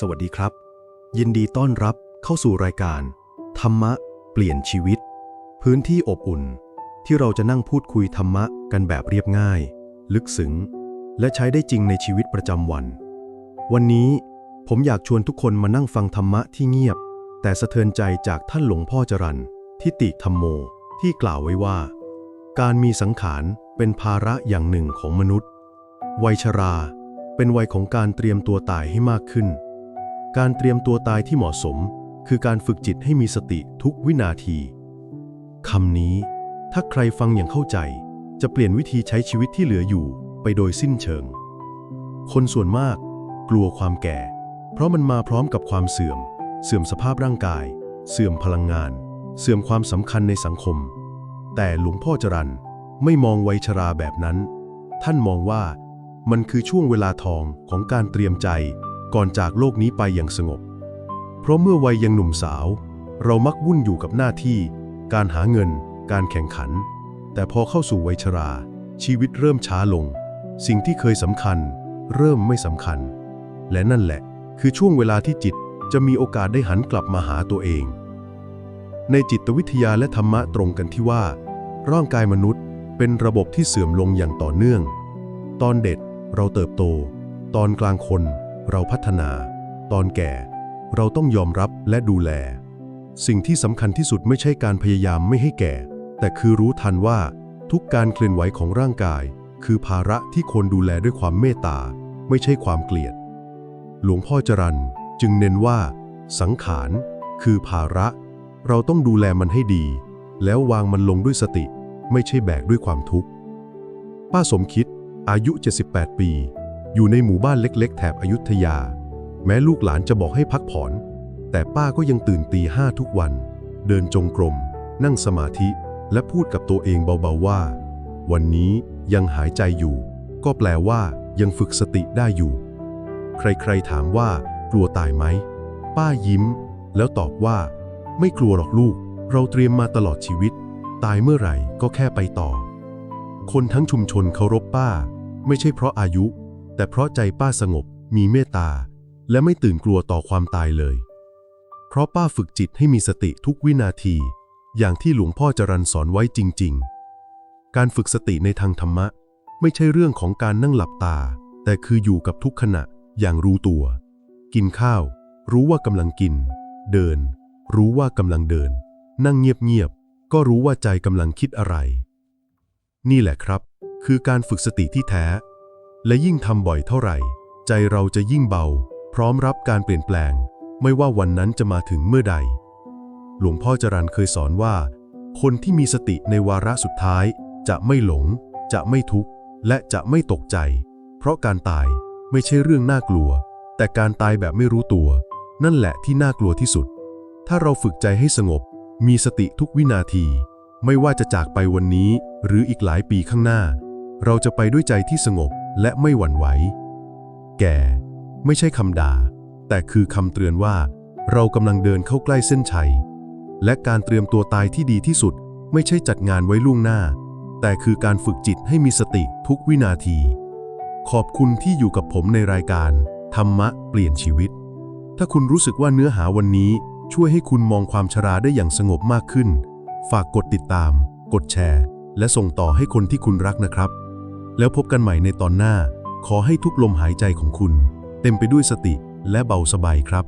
สวัสดีครับ ยินดีต้อนรับเข้าสู่รายการ ธรรมะ เปลี่ยนชีวิต พื้นที่อบอุ่น ที่เราจะนั่งพูดคุยธรรมะกันแบบเรียบง่าย ลึกซึ้งและใช้ได้จริงในชีวิตประจำวัน วันนี้ผมอยากชวนทุกคนมานั่งฟังธรรมะที่เงียบ แต่สะเทือนใจจากท่านหลวงพ่อจรันทิติธรรมโมที่กล่าวไว้ว่า การมีสังขารเป็นภาระอย่างหนึ่งของมนุษย์ วัยชรา เป็นวัยของการเตรียมตัวตายให้มากขึ้น การเตรียมตัวตายที่เหมาะสม คือการฝึกจิตให้มีสติทุกวินาทีคำนี้ ถ้าใครฟังอย่างเข้าใจ จะเปลี่ยนวิธีใช้ชีวิตที่เหลืออยู่ไปโดยสิ้นเชิง คนส่วนมาก กลัวความแก่ เพราะมันมาพร้อมกับความเสื่อม เสื่อมสภาพร่างกาย เสื่อมพลังงาน เสื่อมความสำคัญในสังคม แต่หลวงพ่อจรันไม่มองวัยชราแบบนั้น ท่านมองว่ามันคือช่วงเวลาทองของการเตรียมใจ ก่อนจากโลกนี้ไปอย่างสงบ เพราะเมื่อวัยยังหนุ่มสาว เรามักวุ่นอยู่กับหน้าที่ การหาเงิน การแข่งขัน แต่พอเข้าสู่วัยชรา ชีวิตเริ่มช้าลง สิ่งที่เคยสำคัญ เริ่มไม่สำคัญ และนั่นแหละ คือช่วงเวลาที่จิตจะมีโอกาสได้หันกลับมาหาตัวเอง ในจิตวิทยาและธรรมะตรงกันที่ว่า ร่างกายมนุษย์เป็นระบบที่เสื่อมลงอย่างต่อเนื่อง ตอนเด็กเราเติบโต ตอนกลางคน เราพัฒนา ตอนแก่ เราต้องยอมรับและดูแล สิ่งที่สำคัญที่สุดไม่ใช่การพยายามไม่ให้แก่ แต่คือรู้ทันว่า ทุกการเคลื่อนไหวของร่างกาย คือภาระที่คนดูแลด้วยความเมตตา ไม่ใช่ความเกลียด หลวงพ่อจรันจึงเน้นว่า สังขาร คือภาระ เราต้องดูแลมันให้ดี แล้ววางมันลงด้วยสติ ไม่ใช่แบกด้วยความทุกข์ ป้าสมคิดอายุ 78 ปี อยู่ในหมู่บ้านเล็กๆ แถบอยุธยา แม้ลูกหลานจะบอกให้พักผ่อน แต่ป้าก็ยังตื่นตีห้าทุกวัน เดินจงกรม นั่งสมาธิ และพูดกับตัวเองเบาๆว่า วันนี้ยังหายใจอยู่ ก็แปลว่ายังฝึกสติได้อยู่ ใครๆถามว่ากลัวตายไหม ป้ายิ้ม แล้วตอบว่า ไม่กลัวหรอกลูก เราเตรียมมาตลอดชีวิต ตายเมื่อไหร่ก็แค่ไปต่อ คนทั้งชุมชนเคารพป้า ไม่ใช่เพราะอายุ แต่เพราะใจป้าสงบ มีเมตตา และไม่ตื่นกลัวต่อความตายเลย เพราะป้าฝึกจิตให้มีสติทุกวินาที อย่างที่หลวงพ่อจรันสอนไว้จริง ๆ การฝึกสติในทางธรรมะ ไม่ใช่เรื่องของการนั่งหลับตา แต่คืออยู่กับทุกขณะอย่างรู้ตัว กินข้าว รู้ว่ากำลังกิน เดิน รู้ว่ากำลังเดิน นั่งเงียบๆก็รู้ว่าใจกำลังคิดอะไร นี่แหละครับ คือการฝึกสติที่แท้ และยิ่งทำบ่อยเท่าไหร่ ใจเราจะยิ่งเบา พร้อมรับการเปลี่ยนแปลง ไม่ว่าวันนั้นจะมาถึงเมื่อใด หลวงพ่อจรันเคยสอนว่า คนที่มีสติในวาระสุดท้าย จะไม่หลง จะไม่ทุกข์ และจะไม่ตกใจ เพราะการตายไม่ใช่เรื่องน่ากลัว แต่การตายแบบไม่รู้ตัว นั่นแหละที่น่ากลัวที่สุด ถ้าเราฝึกใจให้สงบ มีสติทุกวินาที ไม่ว่าจะจากไปวันนี้หรืออีกหลายปีข้างหน้า เราจะไปด้วยใจที่สงบ และไม่หวั่นไหว แก่ ไม่ใช่คำด่า แต่คือคำเตือนว่า เรากำลังเดินเข้าใกล้เส้นชัย และการเตรียมตัวตายที่ดีที่สุด ไม่ใช่จัดงานไว้ล่วงหน้า แต่คือการฝึกจิตให้มีสติทุกวินาที ขอบคุณที่อยู่กับผมในรายการ ธรรมะเปลี่ยนชีวิต ถ้าคุณรู้สึกว่าเนื้อหาวันนี้ช่วยให้คุณมองความชราได้อย่างสงบมากขึ้น ฝากกดติดตาม กดแชร์ และส่งต่อให้คนที่คุณรักนะครับ แล้วพบกันใหม่ในตอนหน้า ขอให้ทุกลมหายใจของคุณ เต็มไปด้วยสติและเบาสบายครับ